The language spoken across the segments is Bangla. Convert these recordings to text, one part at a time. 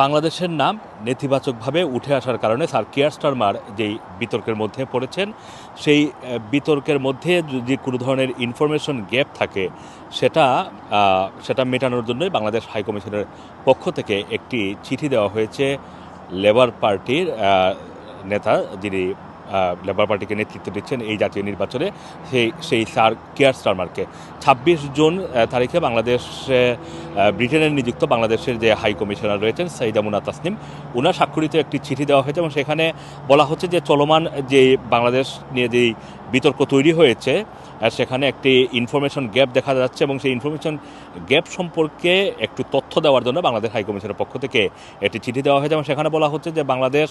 বাংলাদেশের নাম নেতিবাচকভাবে উঠে আসার কারণে স্যার কিয়ার স্টারমার যেই বিতর্কের মধ্যে পড়েছেন, সেই বিতর্কের মধ্যে যদি কোনো ধরনের ইনফরমেশন গ্যাপ থাকে, সেটা সেটা মেটানোর জন্যই বাংলাদেশ হাইকমিশনের পক্ষ থেকে একটি চিঠি দেওয়া হয়েছে। লেবার পার্টির নেতা যিনি লেবার পার্টিকে নেতৃত্ব দিচ্ছেন এই জাতীয় নির্বাচনে। সেই সেই স্যার কেয়ার স্টারমারকে। ছাব্বিশ জুন তারিখে বাংলাদেশে ব্রিটেনের নিযুক্ত বাংলাদেশের যে হাই কমিশনার রয়েছেন সাইদা মুনা তাসনিম, উনার স্বাক্ষরিত একটি চিঠি দেওয়া হয়েছে এবং সেখানে বলা হচ্ছে যে চলমান যে বাংলাদেশ নিয়ে যেই বিতর্ক তৈরি হয়েছে সেখানে একটি ইনফরমেশন গ্যাপ দেখা যাচ্ছে এবং সেই ইনফরমেশন গ্যাপ সম্পর্কে একটু তথ্য দেওয়ার জন্য বাংলাদেশ হাইকমিশনের পক্ষ থেকে একটি চিঠি দেওয়া হয়েছে এবং সেখানে বলা হচ্ছে যে বাংলাদেশ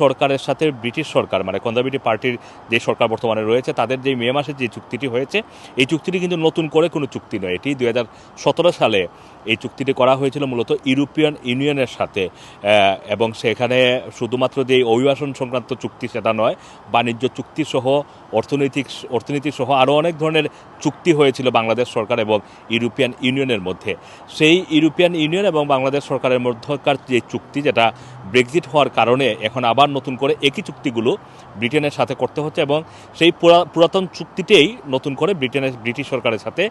সরকারের সাথে ব্রিটিশ সরকার মানে কনজারভেটিভ পার্টির যে সরকার বর্তমানে রয়েছে, তাদের যে মে মাসে যে চুক্তিটি হয়েছে, এই চুক্তিটি কিন্তু নতুন করে কোনো চুক্তি নয়। এটি দু হাজার সতেরো সালে এই চুক্তিটি করা হয়েছিল মূলত ইউরোপিয়ান ইউনিয়নের সাথে এবং সেখানে শুধুমাত্র যে অভিবাসন সংক্রান্ত চুক্তি সেটা নয়, বাণিজ্য চুক্তি সহ অর্থনৈতিক, অর্থনীতি সহ আরও অনেক ধরনের চুক্তি হয়েছিল বাংলাদেশ সরকার এবং ইউরোপিয়ান ইউনিয়নের মধ্যে। সেই ইউরোপিয়ান ইউনিয়ন এবং বাংলাদেশ সরকারের মধ্যকার যে চুক্তি, যেটা ব্রেক্সিট হওয়ার কারণে এখন আবার নতুন করে একই চুক্তিগুলো ব্রিটেনের সাথে করতে হচ্ছে এবং সেই পুরাতন চুক্তিতেই নতুন করে ব্রিটেনের, ব্রিটিশ সরকারের সাথে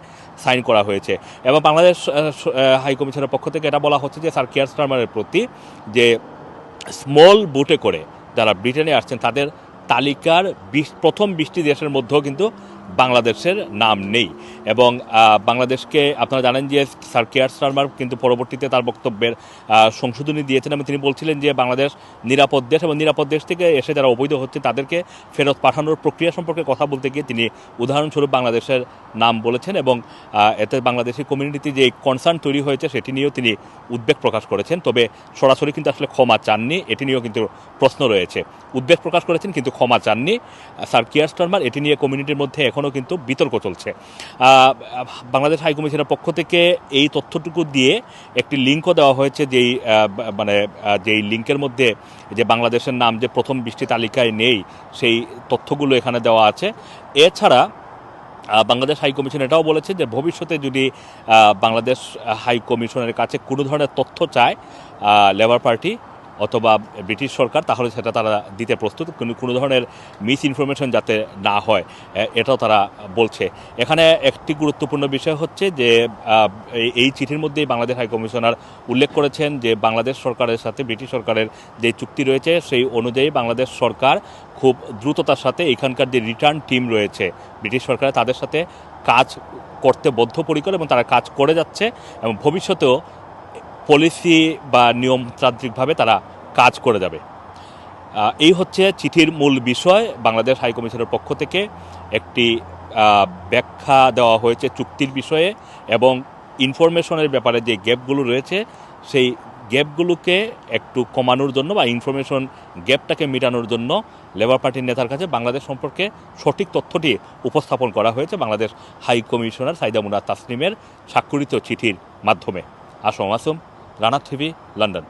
সাইন করা হয়েছে। এবং বাংলাদেশ হাই কমিশনের পক্ষ থেকে এটা বলা হচ্ছে যে, স্যার কেয়ার স্টারমারের প্রতি যে স্মল বুটে করে যারা ব্রিটেনে আসছেন, তাদের তালিকার বিশ, প্রথম বিশটি দেশের মধ্যেও কিন্তু বাংলাদেশের নাম নেই। এবং বাংলাদেশকে আপনারা জানেন যে স্যার কেয়ার স্টারমার কিন্তু পরবর্তীতে তার বক্তব্যের সংশোধনী দিয়েছেন এবং তিনি বলছিলেন যে বাংলাদেশ নিরাপদ দেশ এবং নিরাপদ দেশ থেকে এসে যারা অবৈধ হচ্ছে তাদেরকে ফেরত পাঠানোর প্রক্রিয়া সম্পর্কে কথা বলতে গিয়ে তিনি উদাহরণস্বরূপ বাংলাদেশের নাম বলেছেন এবং এতে বাংলাদেশি কমিউনিটিতে যে কনসার্ন তৈরি হয়েছে সেটি নিয়েও তিনি উদ্বেগ প্রকাশ করেছেন। তবে সরাসরি কিন্তু আসলে ক্ষমা চাননি, এটি নিয়েও কিন্তু প্রশ্ন রয়েছে। উদ্বেগ প্রকাশ করেছেন কিন্তু ক্ষমা চাননি। স্যার কিয়ার স্টারমার এটি নিয়ে কমিউনিটির মধ্যে এখনও কিন্তু বিতর্ক চলছে। বাংলাদেশ হাইকমিশনের পক্ষ থেকে এই তথ্যটুকু দিয়ে একটি লিঙ্কও দেওয়া হয়েছে যেই মানে যেই লিঙ্কের মধ্যে যে বাংলাদেশের নাম যে প্রথম বৃষ্টি তালিকায় নেই, সেই তথ্যগুলো এখানে দেওয়া আছে। এছাড়া বাংলাদেশ হাই কমিশন এটাও বলেছে যে ভবিষ্যতে যদি বাংলাদেশ হাই কমিশনের কাছে কোনো ধরনের তথ্য চায় লেবার পার্টি অথবা ব্রিটিশ সরকার, তাহলে সেটা তারা দিতে প্রস্তুত। কিন্তু কোনো ধরনের মিস ইনফরমেশন যাতে না হয় এটাও তারা বলছে। এখানে একটি গুরুত্বপূর্ণ বিষয় হচ্ছে যে এই- চিঠির মধ্যেই বাংলাদেশ হাইকমিশনার উল্লেখ করেছেন যে, বাংলাদেশ সরকারের সাথে ব্রিটিশ সরকারের যে চুক্তি রয়েছে, সেই অনুযায়ী বাংলাদেশ সরকার খুব দ্রুততার সাথে এখানকার যে রিটার্ন টিম রয়েছে, ব্রিটিশ সরকার তাদের সাথে কাজ করতে বদ্ধপরিকর এবং তারা কাজ করে যাচ্ছে এবং ভবিষ্যতেও পলিসি বা নিয়মতান্ত্রিকভাবে তারা কাজ করে যাবে। এই হচ্ছে চিঠির মূল বিষয়। বাংলাদেশ হাইকমিশনের পক্ষ থেকে একটি ব্যাখ্যা দেওয়া হয়েছে চুক্তির বিষয়ে এবং ইনফরমেশনের ব্যাপারে যে গ্যাপগুলো রয়েছে, সেই গ্যাপগুলোকে একটু কমানোর জন্য বা ইনফরমেশন গ্যাপটাকে মেটানোর জন্য লেবার পার্টির নেতার কাছে বাংলাদেশ সম্পর্কে সঠিক তথ্যটি উপস্থাপন করা হয়েছে বাংলাদেশ হাই কমিশনার সাইদা মুনা তাসনিমের স্বাক্ষরিত চিঠির মাধ্যমে। আসম আসম 라나 TV 런던